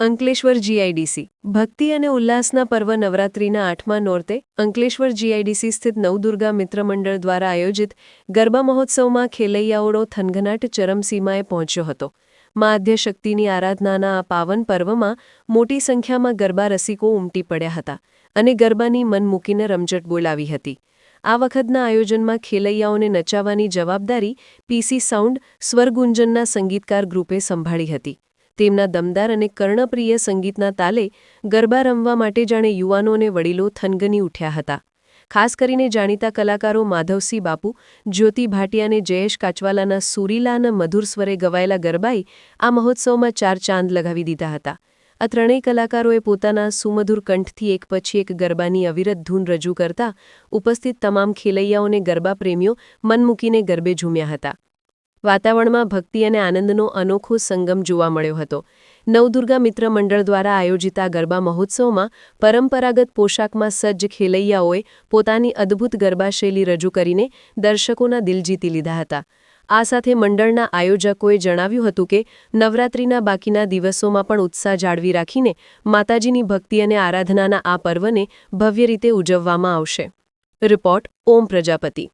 Ankleshwar GIDC. ભક્તિ અને ઉલ્લાસના પર્વ નવરાત્રિના આઠમા નોરતે અંકલેશ્વર જીઆઈડીસી સ્થિત નવદુર્ગા મિત્ર મંડળ દ્વારા આયોજિત ગરબા મહોત્સવમાં ખેલૈયાઓડો થનગનાટ ચરમસીમાએ પહોંચ્યો હતો. મા આદ્યશક્તિની આરાધનાના આ પાવન પર્વમાં મોટી સંખ્યામાં ગરબા રસિકો ઉમટી પડ્યા હતા અને ગરબાની મન મૂકીને રમઝટ બોલાવી હતી. આ વખતના આયોજનમાં ખેલૈયાઓને નચાવવાની જવાબદારી પીસી સાઉન્ડ સ્વરગુંજનના સંગીતકાર ગ્રુપે સંભાળી હતી. તેમના દમદાર અને કર્ણપ્રિય સંગીતના તાલે ગરબા રમવા માટે જાણે યુવાનો અને વડીલો થનગની ઉઠ્યા હતા. ખાસ કરીને જાણીતા કલાકારો માધવસિંહ બાપુ, જ્યોતિ ભાટિયા અને જયેશ કાચવાલાના સુરીલા અને મધુર સ્વરે ગવાયેલા ગરબાએ આ મહોત્સવમાં ચાર ચાંદ લગાવી દીધા હતા. આ ત્રણેય કલાકારોએ પોતાના સુમધુર કંઠથી એક પછી એક ગરબાની અવિરત ધૂન રજૂ કરતા ઉપસ્થિત તમામ ખેલૈયાઓને ગરબા પ્રેમીઓ મન મૂકીને ગરબે ઝૂમ્યા હતા. વાતાવરણમાં ભક્તિ અને આનંદનો અનોખો સંગમ જોવા મળ્યો હતો. નવદુર્ગા મિત્ર મંડળ દ્વારા આયોજિત આ ગરબા મહોત્સવમાં પરંપરાગત પોશાકમાં સજ્જ ખેલૈયાઓએ પોતાની અદ્ભુત ગરબા શૈલી રજૂ કરીને દર્શકોના દિલ જીતી લીધા હતા. આ સાથે મંડળના આયોજકોએ જણાવ્યું હતું કે, નવરાત્રિના બાકીના દિવસોમાં પણ ઉત્સાહ જાળવી રાખીને માતાજીની ભક્તિ અને આરાધનાના આ પર્વને ભવ્ય રીતે ઉજવવામાં આવશે. રિપોર્ટ, ઓમ પ્રજાપતિ.